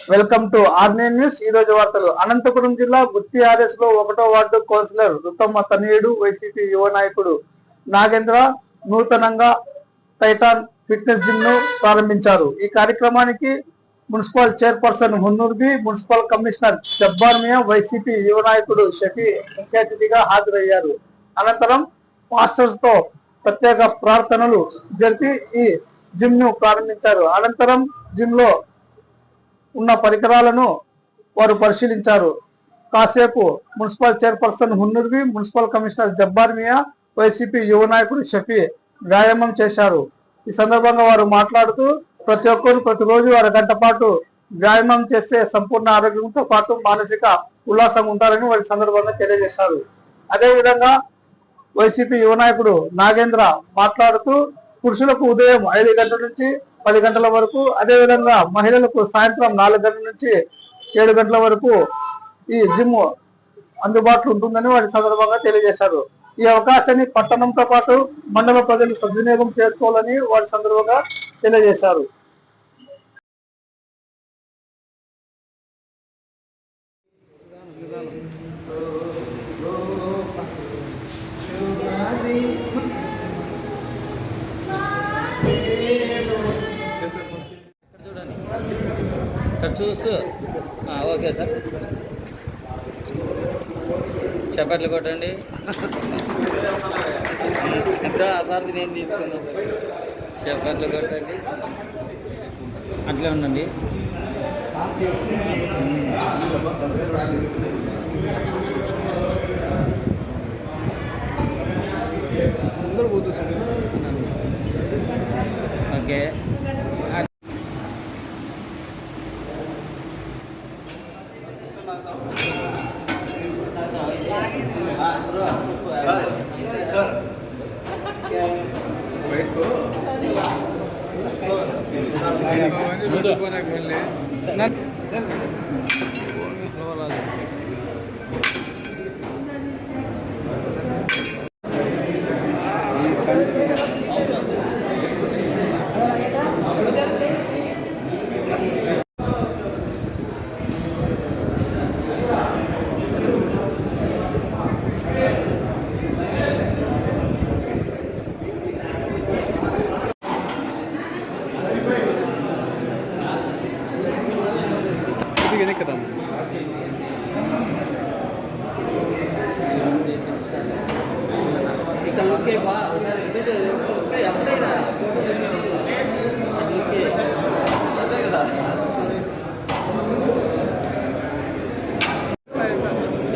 Welcome to ఆర్నే news. ఈ రోజు వార్తలు. అనంతపురం జిల్లా గుత్తి ఆర్ఎస్లో ఒకటో వార్డు కౌన్సిలర్ రుతమ్మ తనయుడు వైసీపీ యువ నాయకుడు నాగేంద్ర నూతనంగా టైటాన్ ఫిట్నెస్ జిమ్ను ప్రారంభించారు. ఈ కార్యక్రమానికి municipal chairperson Hunnurbi municipal commissioner Jabbar Miya YCP యువ నాయకుడు షఫీ ముఖ్య అతిథిగా హాజరయ్యారు. అనంతరం మాస్టర్స్తో ప్రత్యేక ప్రార్థనలు జరిపి ఈ జిమ్ను ప్రారంభించారు. అనంతరం జిమ్లో ఉన్న పరికరాలను వారు పరిశీలించారు. కాసేపు municipal chairperson Hunnurvi municipal commissioner Jabbar Miya YCP యువ నాయకుడు షఫీ వ్యాయామం చేశారు. ఈ సందర్భంగా వారు మాట్లాడుతూ ప్రతి ఒక్కరు ప్రతిరోజు అరగంట పాటు వ్యాయామం చేస్తే సంపూర్ణ ఆరోగ్యంతో పాటు మానసిక ఉల్లాసం ఉంటారని వారి సందర్భంగా తెలియజేశారు. అదేవిధంగా వైసీపీ యువ నాయకుడు నాగేంద్ర మాట్లాడుతూ పురుషులకు ఉదయం ఐదు గంటల నుంచి పది గంటల వరకు. అదే విధంగా మహిళలకు సాయంత్రం నాలుగు గంటల నుంచి ఏడు గంటల వరకు ఈ జిమ్ అందుబాటులో ఉంటుందని వారి సందర్భంగా తెలియజేశారు. ఈ అవకాశాన్ని పట్టణంతో పాటు మండల ప్రజలు సద్వినియోగం చేసుకోవాలని వారి సందర్భంగా తెలియజేశారు. చూస్తూ. Okay sir. చప్పట్లు కొట్టండి. ఇంకా సార్ నేను తీసుకున్నాను చప్పట్లు కొట్టండి. అట్లే ఉండండి. సార్ ಚೆನ್ನಾಗಿ ಬರಲಿ ನಾನು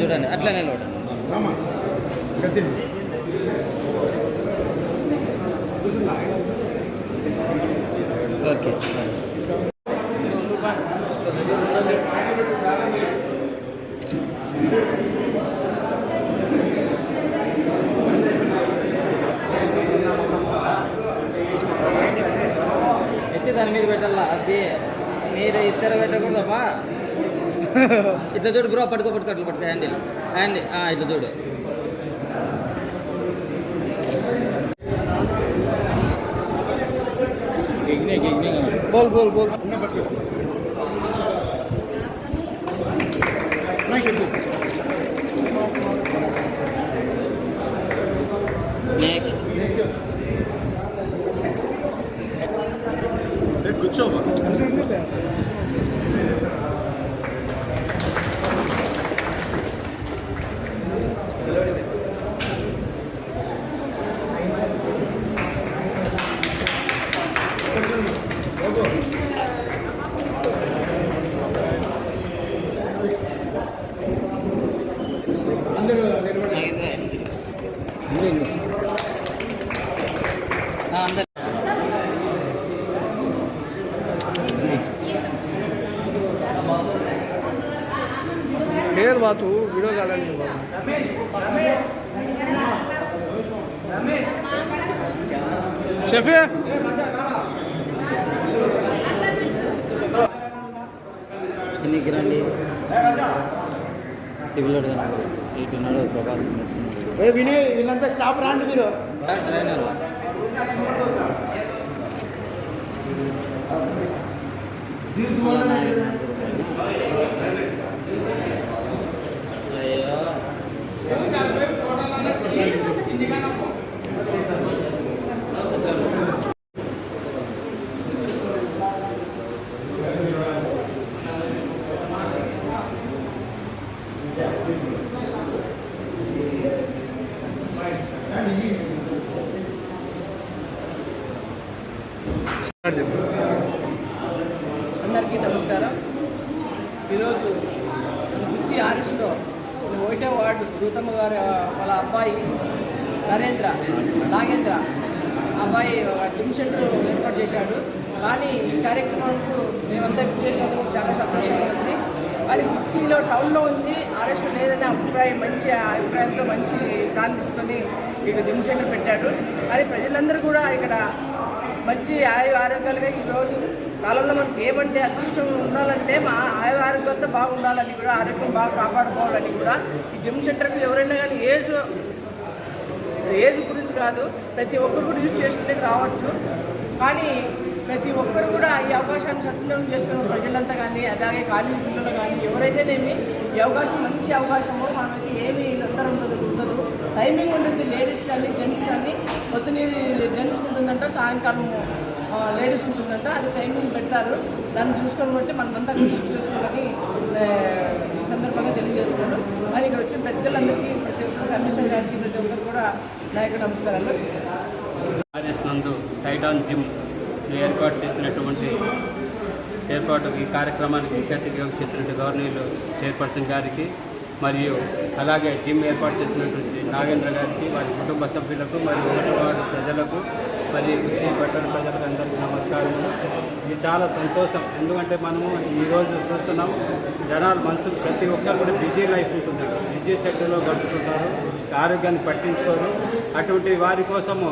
చూడండి అట్లనే లోడ్. ఓకే ఎత్తి దాని మీద పెట్టాలా అది మీరు ఇద్దరు పెట్టకూడదమ్మా ఇట్లా చూడు బ్రో పట్టుకో పట్టుకో అట్లా పట్టుకో హ్యాండిల్ హ్యాండిల్. ఇట్లా చూడు. బోల్ బోల్ బోల్. పట్టుకో. పేరు వాతు వీడియో కాలండి షఫే ఎన్నికి రండి టివిలో ఉన్నాడు విని వీళ్ళంతా స్టాప్ రాండి మీరు. ట్రైనర్ గుత్తి ఆర్ఎస్లో ఒకటో గౌతమ్ గారి వాళ్ళ అబ్బాయి నరేంద్ర నాగేంద్ర అబ్బాయి ఒక జిమ్ సెంటర్ ఏర్పాటు చేశాడు. కానీ ఈ కార్యక్రమానికి మేమంతా చేసినందుకు చాలా సంతోషంగా ఉంది. అది గుర్తిలో టౌన్లో ఉంది. ఆర్ఎస్లో లేదనే అభిప్రాయం మంచి అభిప్రాయంతో మంచి ప్లాన్ తీసుకొని ఇక జిమ్ సెంటర్ పెట్టాడు. కానీ ప్రజలందరూ కూడా ఇక్కడ మంచి ఆయు ఆరోగ్యాలుగా ఈరోజు కాలంలో మనకి ఏమంటే అదృష్టం ఉండాలంటే మా ఆయు ఆరోగ్యంతో బాగుండాలని కూడా ఆరోగ్యం బాగా కాపాడుకోవాలని కూడా ఈ జిమ్ సెంటర్కి ఎవరైనా కానీ ఏజ్ ఏజ్ గురించి కాదు ప్రతి ఒక్కరు కూడా యూజ్ చేసుకునే రావచ్చు. కానీ ప్రతి ఒక్కరు కూడా ఈ అవకాశాన్ని సద్వినియోగం చేసుకున్న ప్రజలంతా కానీ అలాగే కాలేజీ పిల్లలు కానీ ఎవరైతేనేమి ఈ అవకాశం మంచి అవకాశము మనకి ఏమి అందరూ ఉండదు ఉండదు. టైమింగ్ ఉంటుంది లేడీస్ కానీ జెంట్స్ కానీ. పొద్దున జెంట్స్కి ఉంటుందంట సాయంకాలం లేడీస్ ఉంటుందంట అది టైమింగ్ పెడతారు. దాన్ని చూసుకోవడం బట్టి మనమంతా యూజ్ చేసుకోవాలని ఈ సందర్భంగా తెలియజేస్తున్నాను. మరి ఇక్కడ వచ్చిన పెద్దలందరికీ ప్రతి ఒక్కరు కమిషనర్ గారికి ప్రతి ఒక్కరు కూడా నా నమస్కారాలు. ఆర్ఎస్ నందు టైటాన్ జిమ్ ఏర్పాటు చేసినటువంటి ఏర్పాటు ఈ కార్యక్రమానికి ముఖ్య అతిథిగా చేసినటువంటి గవర్నర్ చైర్పర్సన్ గారికి మరియు అలాగే జిమ్ ఏర్పాటు చేసినటువంటి నాగేంద్ర గారికి వారి కుటుంబ సభ్యులకు మరియు ఒకటి వార్డు ప్రజలకు మరియు పట్టణ ప్రజలకు అందరికీ నమస్కారములు ఇది చాలా సంతోషం. ఎందుకంటే మనము ఈరోజు చూస్తున్నాం జనాలు మనసు ప్రతి ఒక్కరు కూడా బిజీ లైఫ్ ఉంటున్నారు. బిజీ షెడ్యూల్లో గడుపుతుంటారు ఆరోగ్యాన్ని పట్టించుకోరు. అటువంటి వారి కోసము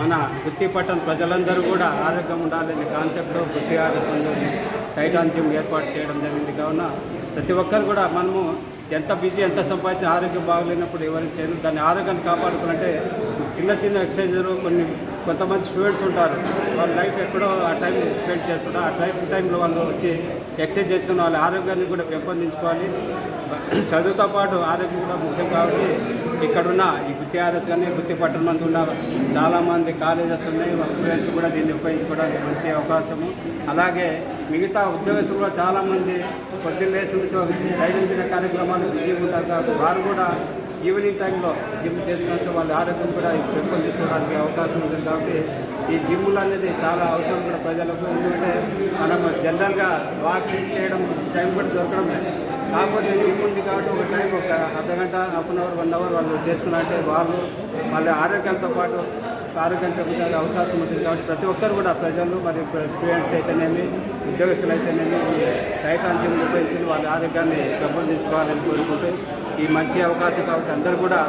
మన గుత్తి పట్టణ ప్రజలందరూ కూడా ఆరోగ్యం ఉండాలనే కాన్సెప్ట్లో గుత్తి ఆరోగ్యం టైటాన్ జిమ్ ఏర్పాటు చేయడం జరిగింది. కావున ప్రతి ఒక్కరు కూడా మనము ఎంత బిజీ ఎంత సంపాదించి ఆరోగ్యం బాగలేనప్పుడు ఎవరికి చేయరు. దాన్ని ఆరోగ్యాన్ని కాపాడుకుంటే చిన్న చిన్న ఎక్సర్సైజులు కొన్ని కొంతమంది స్టూడెంట్స్ ఉంటారు. వాళ్ళ లైఫ్ ఎక్కడో ఆ టైం స్పెండ్ చేస్తుంటారు. ఆ టైం టైంలో వాళ్ళు వచ్చి ఎక్సర్సైజ్ చేసుకుని వాళ్ళ ఆరోగ్యాన్ని కూడా పెంపొందించుకోవాలి. చదువుతో పాటు ఆరోగ్యం కూడా ముఖ్యం కాబట్టి ఇక్కడున్న ఈ గుత్తి కానీ గుత్తి పట్టణమంది ఉన్నారు ఉన్న చాలామంది కాలేజెస్ ఉన్నాయి. వాళ్ళ స్టూడెంట్స్ కూడా దీన్ని ఉపయోగించుకోవడానికి మంచి అవకాశము. అలాగే మిగతా ఉద్యోగస్తులు కూడా చాలామంది పొద్దున్న లేచి దైనందిన కార్యక్రమాలు బిజీగా ఉంటారు కాబట్టి వారు కూడా ఈవినింగ్ టైంలో జిమ్ చేసుకుంటే వాళ్ళ ఆరోగ్యం కూడా పెంపొందించుకోవడానికి అవకాశం ఉంటుంది కాబట్టి ఈ జిమ్లు అనేది చాలా అవసరం కూడా ప్రజలకు. ఎందుకంటే మనం జనరల్గా వాకింగ్ చేయడం టైం కూడా దొరకడం లేదు. కాబట్టి జిమ్ ఉంది కాబట్టి ఒక టైం ఒక అర్ధ గంట half an hour one hour వాళ్ళు చేసుకున్నట్టే వాళ్ళు వాళ్ళ ఆరోగ్యంతో పాటు ఆరోగ్యం పెరుగుతానికి అవకాశం ఉంటుంది కాబట్టి ప్రతి ఒక్కరు కూడా ప్రజలు మరియు స్టూడెంట్స్ అయితేనేమి ఉద్యోగస్తులు అయితేనేమి టైటాన్ జిమ్ ఉపయోగించి వాళ్ళ ఆరోగ్యాన్ని పెంపొందించుకోవాలని కోరుకుంటూ ఈ మంచి అవకాశం కాబట్టి అందరూ కూడా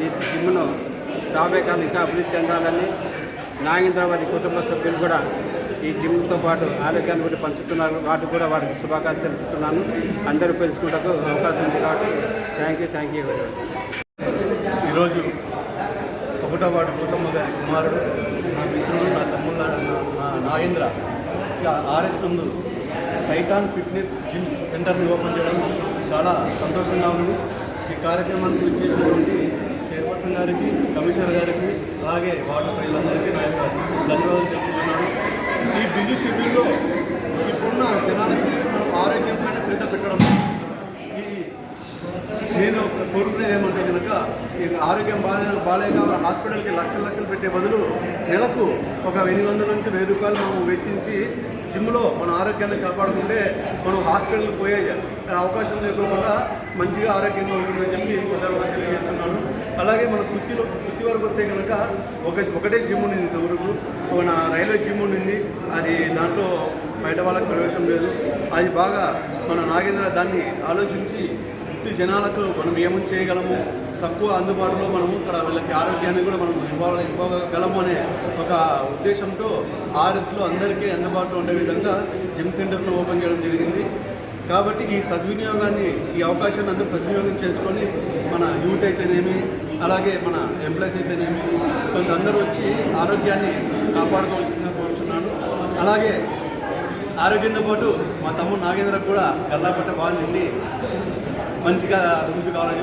ఈ జిమ్ను రాబోయే కాలం ఇంకా అభివృద్ధి చెందాలని నాగేంద్ర వారి కుటుంబ సభ్యులు కూడా ఈ జిమ్తో పాటు ఆరోగ్యాన్ని కూడా పంచుతున్నారు. వాటికి కూడా వారికి శుభాకాంక్షలు తెలుపుతున్నాను. అందరూ పెంచుకుంటకు అవకాశం ఉంది కాబట్టి థ్యాంక్ యూ థ్యాంక్ యూ ఈరోజు ఒకటో వాడు గౌతమ్మ గారి కుమారుడు నా మిత్రుడు నా తమ్ముళ్ళ నా- నా Nagendra RS Nandu Titan fitness gym సెంటర్ని ఓపెన్ చేయడం చాలా సంతోషంగా ఉంది. ఈ కార్యక్రమానికి వచ్చేసినటువంటి చైర్పర్సన్ గారికి కమిషనర్ గారికి అలాగే వాటర్ ప్రజలందరికీ నా యొక్క ధన్యవాదాలు తెలుపుతున్నాను. ఈ బిజీ షెడ్యూల్లో ఇప్పుడున్న జనాలకి మనం ఆరోగ్యమైన శ్రద్ధ పెట్టడం. ఈ నేను కోరుకునేది ఏమంటే కనుక ఈ ఆరోగ్యం బాగా బాగాలేక హాస్పిటల్కి లక్షలు లక్షలు పెట్టే బదులు నెలకు ఒక ఎనిమిది వందల నుంచి వెయ్యి రూపాయలు మనం వెచ్చించి జిమ్లో మన ఆరోగ్యాన్ని కాపాడుకుంటే మనం హాస్పిటల్కి పోయే అవకాశం లేకుండా మంచిగా ఆరోగ్యంగా ఉంటుందని చెప్పి సందర్భంగా తెలియజేస్తున్నాను. అలాగే మన కుర్తిలో కుర్తి వరకు వస్తే కనుక ఒక ఒకటే జిమ్ ఉంది ఇంతవరకు మన రైల్వే జిమ్ అది దాంట్లో బయట వాళ్ళకి ప్రవేశం లేదు. అది బాగా మన నాగేంద్ర దాన్ని ఆలోచించి వృత్తి జనాలకు మనం ఏమని చేయగలము? తక్కువ అందుబాటులో మనము ఇక్కడ వీళ్ళకి ఆరోగ్యాన్ని కూడా మనం ఇవ్వాలి ఇవ్వగలము అనే ఒక ఉద్దేశంతో ఆర్ఎస్లో అందరికీ అందుబాటులో ఉండే విధంగా జిమ్ సెంటర్ను ఓపెన్ చేయడం జరిగింది. కాబట్టి ఈ సద్వినియోగాన్ని ఈ అవకాశాన్ని అందరూ సద్వినియోగం చేసుకొని మన యూత్ అయితేనేమి అలాగే మన ఎంప్లాయీస్ అయితేనేమి కొంత అందరూ వచ్చి ఆరోగ్యాన్ని కాపాడుకోవచ్చు అలాగే ఆరోగ్యంతో పాటు మా తమ్ముడు నాగేంద్ర కూడా గల్లాపట్ట బాగా మంచిగా అభివృద్ధి కావాలని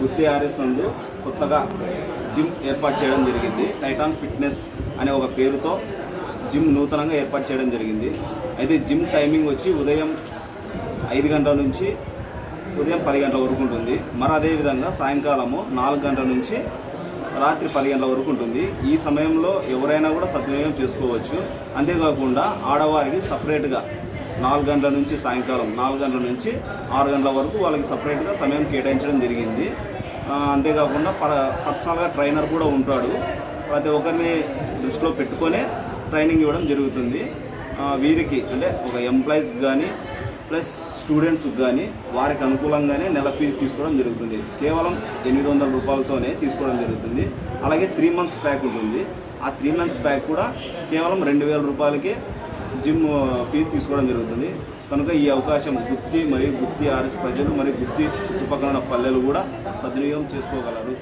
గుత్తి ఆర్ఎస్ నందు కొత్తగా జిమ్ ఏర్పాటు చేయడం జరిగింది. టైటాన్ ఫిట్నెస్ అనే ఒక పేరుతో జిమ్ నూతనంగా ఏర్పాటు చేయడం జరిగింది. అయితే జిమ్ టైమింగ్ వచ్చి ఉదయం ఐదు గంటల నుంచి ఉదయం పది గంటల వరకు ఉంటుంది. మరి అదేవిధంగా సాయంకాలము నాలుగు గంటల నుంచి రాత్రి పది గంటల వరకు ఉంటుంది. ఈ సమయంలో ఎవరైనా కూడా సద్వినియోగం చేసుకోవచ్చు. అంతేకాకుండా ఆడవారికి సపరేట్గా నాలుగు గంటల నుంచి సాయంకాలం నాలుగు గంటల నుంచి ఆరు గంటల వరకు వాళ్ళకి సపరేట్గా సమయం కేటాయించడం జరిగింది. అంతేకాకుండా పర పర్సనల్గా ట్రైనర్ కూడా ఉంటాడు. ప్రతి ఒక్కరిని దృష్టిలో పెట్టుకొనే ట్రైనింగ్ ఇవ్వడం జరుగుతుంది. వీరికి అంటే ఒక ఎంప్లాయీస్ కానీ ప్లస్ స్టూడెంట్స్కి కానీ వారికి అనుకూలంగానే నెల ఫీజు తీసుకోవడం జరుగుతుంది. కేవలం ఎనిమిది వందల రూపాయలతోనే తీసుకోవడం జరుగుతుంది. అలాగే త్రీ మంత్స్ ప్యాక్ ఉంటుంది. ఆ త్రీ మంత్స్ ప్యాక్ కూడా కేవలం రెండు వేల రూపాయలకే జిమ్ ఫీజు తీసుకోవడం జరుగుతుంది. కనుక ఈ అవకాశం గుత్తి మరియు గుత్తి ఆర్ఎస్ ప్రజలు మరియు గుత్తి చుట్టుపక్కల ఉన్న పల్లెలు కూడా సద్వినియోగం చేసుకోగలరు.